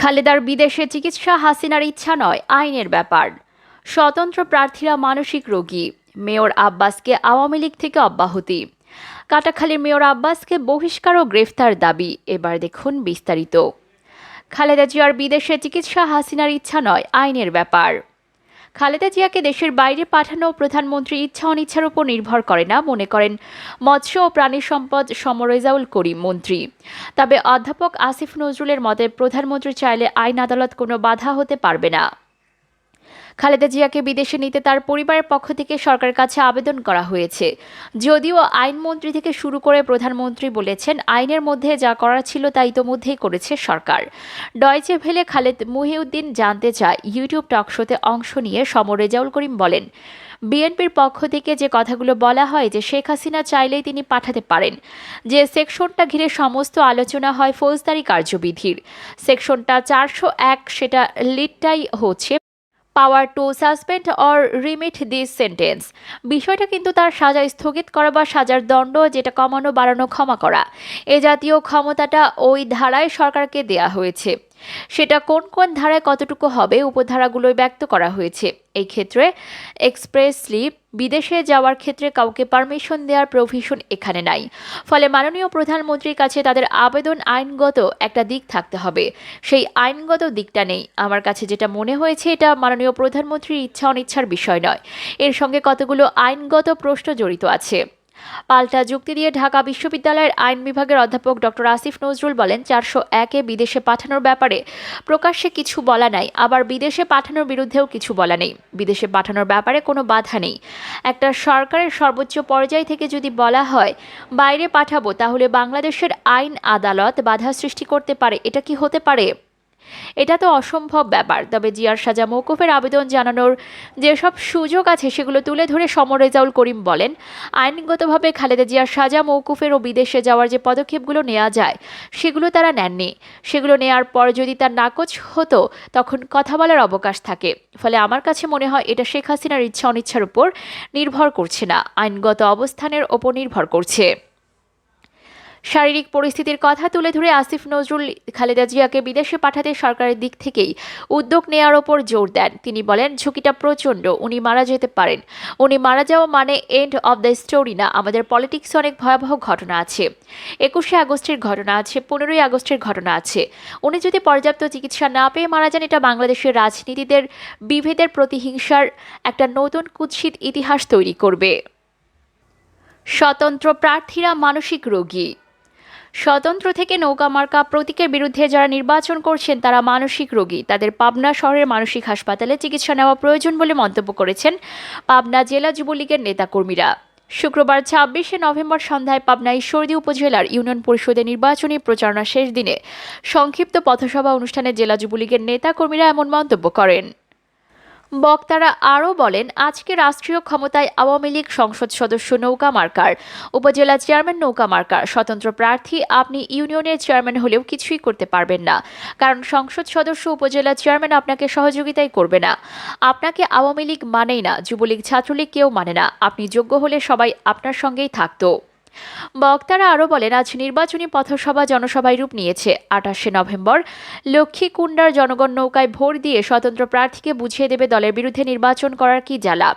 খালেদার বিদেশে চিকিৎসা হাসিনার ইচ্ছা নয়, আইনের ব্যাপার। স্বতন্ত্র প্রার্থীরা মানসিক রোগী। মেয়র আব্বাসকে আওয়ামী লীগ থেকে অব্যাহতি। কাটাখালীর মেয়র আব্বাসকে বহিষ্কার ও গ্রেফতার দাবি। এবার দেখুন বিস্তারিত। খালেদা জিয়ার বিদেশে চিকিৎসা হাসিনার ইচ্ছা নয়, আইনের ব্যাপার। খালেদা জিয়াকে দেশের বাইরে পাঠানো প্রধানমন্ত্রী ইচ্ছা অনিচ্ছার উপর নির্ভর করে না, মনে করেন মৎস্য ও প্রাণী সম্পদ সমরেজাউল করিম মন্ত্রী। তবে অধ্যাপক আসিফ নজরুলের মতে, প্রধানমন্ত্রী চাইলে আইন আদালত কোনো বাধা হতে পারবে না। খালেদা জিয়াকে বিদেশে নিতে তার পরিবারের পক্ষ থেকে সরকারের কাছে আবেদন করা হয়েছে। যদিও আইনমন্ত্রী থেকে শুরু করে প্রধানমন্ত্রী বলেছেন, আইনের মধ্যে যা করার ছিল তা ইতোমধ্যেই করেছে সরকার। ডয়চে ভেলে খালেদ মুহিউদ্দিন জানতে চায়, ইউটিউব টকশোতে অংশ নিয়ে সমর রেজাউল করিম বলেন, বিএনপির পক্ষ থেকে যে কথাগুলো বলা হয় যে শেখ হাসিনা চাইলেই তিনি পাঠাতে পারেন, যে সেকশনটা ঘিরে সমস্ত আলোচনা হয় ফৌজদারি কার্যবিধির। সেকশনটা চারশো এক, সেটা লিডটাই হচ্ছে power to suspend or remit this sentence. বিষয়টা কিন্তু তার সাজা স্থগিত করা বা সাজার দণ্ড যেটা কমানো, বাড়ানো, ক্ষমা করা। এ জাতীয় ক্ষমতাটা ওই ধারায় সরকারকে দেয়া হয়েছে। সেটা কোন কোন ধারায় কতটুকু হবে উপধারাগুলোই ব্যক্ত করা হয়েছে। এই ক্ষেত্রে এক্সপ্রেসলি বিদেশে যাওয়ার ক্ষেত্রে কাউকে পারমিশন দেওয়ার প্রভিশন এখানে নাই। ফলে মাননীয় প্রধানমন্ত্রীর কাছে তাদের আবেদন আইনগত একটা দিক থাকতে হবে। সেই আইনগত দিকটা নেই। আমার কাছে যেটা মনে হয়েছে, এটা মাননীয় প্রধানমন্ত্রীর ইচ্ছা অনিচ্ছার বিষয় নয়। এর সঙ্গে কতগুলো আইনগত প্রশ্ন জড়িত আছে? পাল্টা যুক্তি দিয়ে ঢাকা বিশ্ববিদ্যালয়ের আইন বিভাগের অধ্যাপক ডক্টর আসিফ নজরুল বলেন, চারশো একে বিদেশে পাঠানোর ব্যাপারে প্রকাশ্যে কিছু বলা নাই, আবার বিদেশে পাঠানোর বিরুদ্ধেও কিছু বলা নেই। বিদেশে পাঠানোর ব্যাপারে কোনো বাধা নেই। একটা সরকারের সর্বোচ্চ পর্যায় থেকে যদি বলা হয়, বাইরে পাঠাবো, তাহলে বাংলাদেশের আইন আদালত বাধা সৃষ্টি করতে পারে, এটা কি হতে পারে? এটা তো অসম্ভব ব্যাপার, তবে জিয়ার সাজা মৌকুফের আবেদন জানানোর যেসব সুযোগ আছে সেগুলো তুলে ধরে সমর রেজাউল করিম বলেন, আইনগতভাবে খালেদা জিয়ার সাজা মৌকুফের ও বিদেশে যাওয়ার যে পদক্ষেপগুলো নেওয়া যায়, সেগুলো তারা নেননি। সেগুলো নেওয়ার পর যদি তার নাকচ হতো, তখন কথা বলার অবকাশ থাকে। ফলে আমার কাছে মনে হয় এটা শেখ হাসিনার ইচ্ছা অনিচ্ছার উপর নির্ভর করছে না, আইনগত অবস্থানের ওপর নির্ভর করছে। শারীরিক পরিস্থিতির কথা তুলে ধরে আসিফ নজরুল খালেদা জিয়াকে বিদেশে পাঠাতে সরকারের দিক থেকেই উদ্যোগ নেওয়ার ওপর জোর দেন। তিনি বলেন, ঝুঁকিটা প্রচণ্ড, উনি মারা যেতে পারেন। উনি মারা যাওয়া মানে এন্ড অব দ্য স্টোরি না, আমাদের পলিটিক্সে অনেক ভয়াবহ ঘটনা আছে। একুশে আগস্টের ঘটনা আছে, পনেরোই আগস্টের ঘটনা আছে। উনি যদি পর্যাপ্ত চিকিৎসা না পেয়ে মারা যান, এটা বাংলাদেশের রাজনীতিদের বিভেদের প্রতিহিংসার একটা নতুন কুৎসিত ইতিহাস তৈরি করবে। স্বতন্ত্র প্রার্থীরা মানসিক রোগী। স্বতন্ত্র থেকে নৌকা মার্কা প্রতীকের বিরুদ্ধে যারা নির্বাচন করছেন, তারা মানসিক রোগী। তাদের পাবনা শহরের মানসিক হাসপাতালে চিকিৎসা নেওয়া প্রয়োজন বলে মন্তব্য করেছেন পাবনা জেলা যুবলীগের নেতাকর্মীরা। শুক্রবার ছাব্বিশে নভেম্বর সন্ধ্যায় পাবনা ঈশ্বরদী উপজেলার ইউনিয়ন পরিষদের নির্বাচনী প্রচারণা শেষ দিনে সংক্ষিপ্ত পথসভা অনুষ্ঠানে জেলা যুবলীগের নেতাকর্মীরা এমন মন্তব্য করেন। বক্তারা আরও বলেন, আজকে রাষ্ট্রীয় ক্ষমতায় আওয়ামী লীগ সংসদ সদস্য নৌকা মার্কার, উপজেলা চেয়ারম্যান নৌকা মার্কার, স্বতন্ত্র প্রার্থী আপনি ইউনিয়নের চেয়ারম্যান হলেও কিছুই করতে পারবেন না। কারণ সংসদ সদস্য, উপজেলা চেয়ারম্যান আপনাকে সহযোগিতাই করবে না। আপনাকে আওয়ামী লীগ মানেই না, যুবলীগ, ছাত্রলীগ কেউ মানে না। আপনি যোগ্য হলে সবাই আপনার সঙ্গেই থাকতো। বক্তারা আরও বলেন, আজ নির্বাচনী পথসভা জনসভায় রূপ নিয়েছে। আঠাশে নভেম্বর লক্ষ্মীকুণ্ডার জনগণ নৌকায় ভোট দিয়ে স্বতন্ত্র প্রার্থীকে বুঝিয়ে দেবে দলের বিরুদ্ধে নির্বাচন করার কি জ্বালা।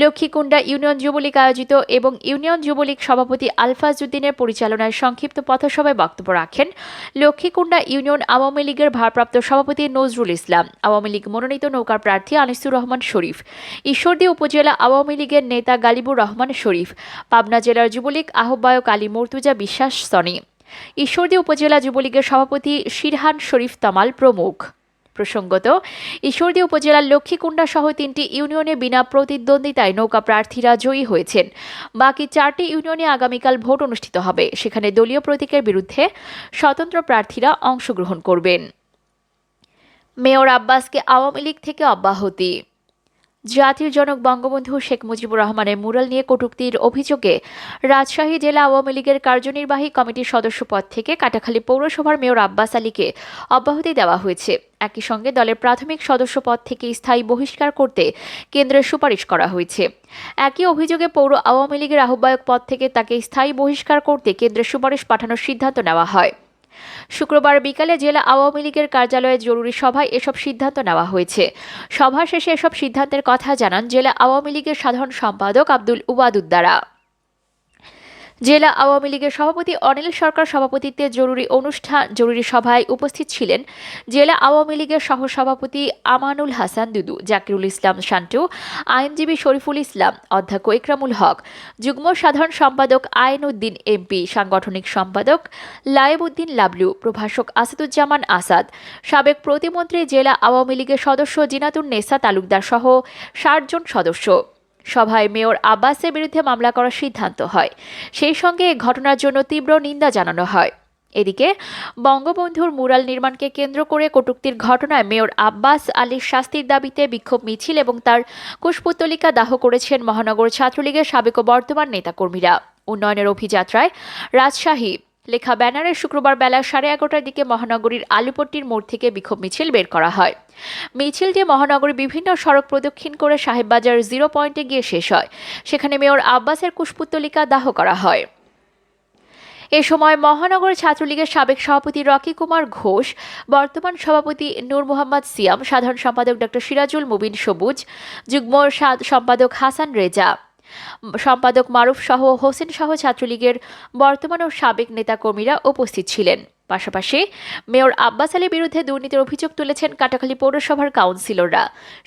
লক্ষ্মীকুণ্ডা ইউনিয়ন যুবলীগ আয়োজিত এবং ইউনিয়ন যুবলীগ সভাপতি আলফাজউদ্দিনের পরিচালনায় সংক্ষিপ্ত পথসভায় বক্তব্য রাখেন লক্ষ্মীকুণ্ডা ইউনিয়ন আওয়ামী লীগের ভারপ্রাপ্ত সভাপতি নজরুল ইসলাম, আওয়ামী লীগ মনোনীত নৌকার প্রার্থী আনিসুর রহমান শরীফ, ঈশ্বরদী উপজেলা আওয়ামী লীগের নেতা গালিবুর রহমান শরীফ, পাবনা জেলার যুবলীগ আহ্বায়ক আলী মর্তুজা বিশ্বাস সনি, ঈশ্বরদী উপজেলা যুবলীগের সভাপতি শিরহান শরীফ তামাল প্রমুখ। প্রসঙ্গত, ঈশ্বরদী উপজেলার লক্ষ্মীকুণ্ডা সহ তিনটি ইউনিয়নে বিনা প্রতিদ্বন্দ্বিতায় নৌকা প্রার্থীরা জয়ী হয়েছেন। বাকি চারটি ইউনিয়নে আগামীকাল ভোট অনুষ্ঠিত হবে। সেখানে দলীয় প্রতীকের বিরুদ্ধে স্বতন্ত্র প্রার্থীরা অংশগ্রহণ করবেন। মেয়র আব্বাসকে আওয়ামী লীগ থেকে অব্যাহতি। জাতির জনক বঙ্গবন্ধু শেখ মুজিবুর রহমানের মুরাল নিয়ে কটূক্তির অভিযোগে রাজশাহী জেলা আওয়ামী লীগের কার্যনির্বাহী কমিটির সদস্য পদ থেকে কাটাখালী পৌরসভার মেয়র আব্বাস আলীকে অব্যাহতি দেওয়া হয়েছে। একই সঙ্গে দলের প্রাথমিক সদস্য পদ থেকে স্থায়ী বহিষ্কার করতে কেন্দ্রের সুপারিশ করা হয়েছে। একই অভিযোগে পৌর আওয়ামী লীগের আহ্বায়ক পদ থেকে তাকে স্থায়ী বহিষ্কার করতে কেন্দ্রের সুপারিশ পাঠানোর সিদ্ধান্ত নেওয়া হয়। শুক্রবার বিকালে জেলা আওয়ামী লীগের কার্যালয়ে জরুরি সভায় এসব সিদ্ধান্ত নেওয়া হয়েছে। সভা শেষে এসব সিদ্ধান্তের কথা জানান জেলা আওয়ামী লীগের সাধারণ সম্পাদক আব্দুল উবাদুদ্দারা জেলা আওয়ামী লীগের সভাপতি অনিল সরকার সভাপতিত্বে জরুরি অনুষ্ঠান, জরুরি সভায় উপস্থিত ছিলেন জেলা আওয়ামী লীগের সহসভাপতি আমানুল হাসান দুদু, জাকিরুল ইসলাম শান্টু, আইনজীবী শরীফুল ইসলাম অধ্যক্ষ ইকরামুল হক, যুগ্ম সাধারণ সম্পাদক আইনউদ্দিন এমপি, সাংগঠনিক সম্পাদক লায়েবউদ্দিন লাবলু, প্রভাষক আসাদুজ্জামান আসাদ, সাবেক প্রতিমন্ত্রী জেলা আওয়ামী লীগের সদস্য জিনাতুন নেসা তালুকদার সহ ষাট জন সদস্য। সভায় মেয়র আব্বাসের বিরুদ্ধে মামলা করার সিদ্ধান্ত হয়। সেই সঙ্গে ঘটনার জন্য তীব্র নিন্দা জানানো হয়। এদিকে বঙ্গবন্ধুর মুরাল নির্মাণকে কেন্দ্র করে কটূক্তির ঘটনায় মেয়র আব্বাস আলীর শাস্তির দাবিতে বিক্ষোভ মিছিল এবং তার কুশপুত্তলিকা দাহ করেছেন মহানগর ছাত্রলীগের সাবেক ও বর্তমান নেতাকর্মীরা। উন্নয়নের অভিযাত্রায় রাজশাহী লেখা ব্যানারে শুক্রবার বেলা সাড়ে এগারোটার দিকে মহানগরীর আলুপট্টির মোড় থেকে বিক্ষোভ মিছিল বের করা হয়। মিছিলটি মহানগরীর বিভিন্ন সড়ক প্রদক্ষিণ করে সাহেববাজার জিরো পয়েন্টে গিয়ে শেষ হয়। সেখানে মেয়র আব্বাসের কুশপুত্তলিকা দাহ করা হয়। এ সময় মহানগর ছাত্রলীগের সাবেক সভাপতি রকি কুমার ঘোষ, বর্তমান সভাপতি নূর মোহাম্মদ সিয়াম, সাধারণ সম্পাদক ডক্টর সিরাজুল মুবিন সবুজ, যুগ্ম সম্পাদক হাসান রেজা সম্পাদক মারুফ সহ হোসেন সহ ছাত্রলীগের বর্তমান ও সাবেক নেতাকর্মীরা উপস্থিত ছিলেন। পাশাপাশি মেয়র আব্বাস আলীর বিরুদ্ধে দুর্নীতির অভিযোগ তুলেছেন কাটাখালী পৌরসভার কাউন্সিলররা।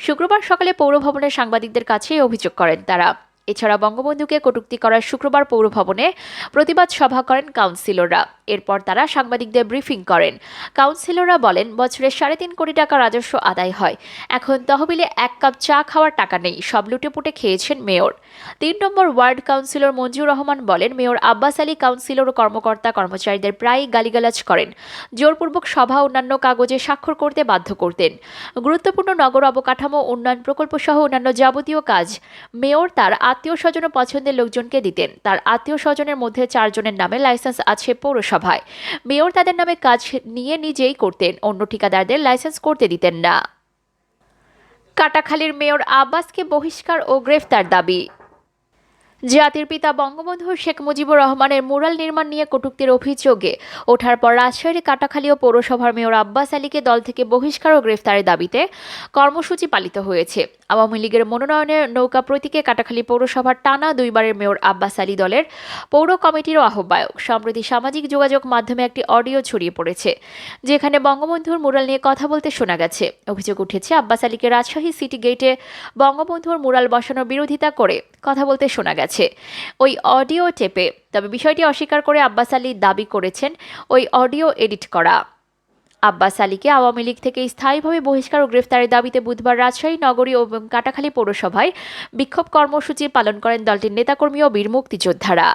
শুক্রবার সকালে পৌরভবনের সাংবাদিকদের কাছে অভিযোগ করেন তারা। এছাড়া বঙ্গবন্ধুকে কটুক্তি করার শুক্রবার পৌর ভবনে প্রতিবাদ সভা করেন কাউন্সিলররা। এরপর তারা সাংবাদিকদের ব্রিফিং করেন। কাউন্সিলররা বলেন, বছরে সাড়ে তিন কোটি টাকা রাজস্ব আদায় হয়। এখন তহবিলে এক কাপ চা খাওয়ার টাকা নেই, সব লুটেপুটে খেয়েছেন মেয়র। তিন নম্বর ওয়ার্ড কাউন্সিলর মঞ্জুর রহমান বলেন, মেয়র আব্বাস আলী কাউন্সিলর ও কর্মকর্তা কর্মচারীদের প্রায়ই গালিগালাজ করেন। জোরপূর্বক সভা অন্যান্য কাগজে স্বাক্ষর করতে বাধ্য করতেন। গুরুত্বপূর্ণ নগর অবকাঠামো, উন্নয়ন প্রকল্প সহ অন্যান্য যাবতীয় কাজ মেয়র তার আত্মীয় স্বজন ও পছন্দের লোকজনকে দিতেন। তার আত্মীয় স্বজনের মধ্যে চারজনের নামে লাইসেন্স আছে পৌরসভায়। মেয়র তাদের নামে কাজ নিয়ে নিজেই করতেন, অন্য ঠিকাদারদের লাইসেন্স করতে দিতেন না। কাটাখালীর মেয়র আব্বাসকে বহিষ্কার ও গ্রেফতার দাবি। জাতির পিতা বঙ্গবন্ধু শেখ মুজিবুর রহমানের মুরাল নির্মাণ নিয়ে কটূক্তির অভিযোগে ওঠার পর রাজশাহীর কাটাখালী ও পৌরসভার মেয়র আব্বাস আলীকে দল থেকে বহিষ্কার ও গ্রেফতারের দাবিতে কর্মসূচি পালিত হয়েছে। আওয়ামী লীগের মনোনয়নের নৌকা প্রতীকে কাটাখালী পৌরসভার টানা দুইবারের মেয়র আব্বাস আলী দলের পৌর কমিটিরও আহ্বায়ক। সম্প্রতি সামাজিক যোগাযোগ মাধ্যমে একটি অডিও ছড়িয়ে পড়েছে, যেখানে বঙ্গবন্ধুর মুরাল নিয়ে কথা বলতে শোনা গেছে। অভিযোগ উঠেছে, আব্বাস আলীকে রাজশাহী সিটি গেটে বঙ্গবন্ধুর মুরাল বসানোর বিরোধিতা করে কথা বলতে শোনা গেছে ওই অডিও টেপে, তবে বিষয়টি অস্বীকার করে আব্বাস আলী দাবি করেছেন, ওই অডিও এডিট করা। আব্বাস আলীকে আওয়ামী লীগ থেকে স্থায়ীভাবে বহিষ্কার ও গ্রেফতারের দাবিতে বুধবার রাজশাহী, নগরী এবং কাটাখালী পৌরসভায় বিক্ষোভ কর্মসূচি পালন করেন দলটির নেতাকর্মী ও বীর মুক্তিযোদ্ধারা।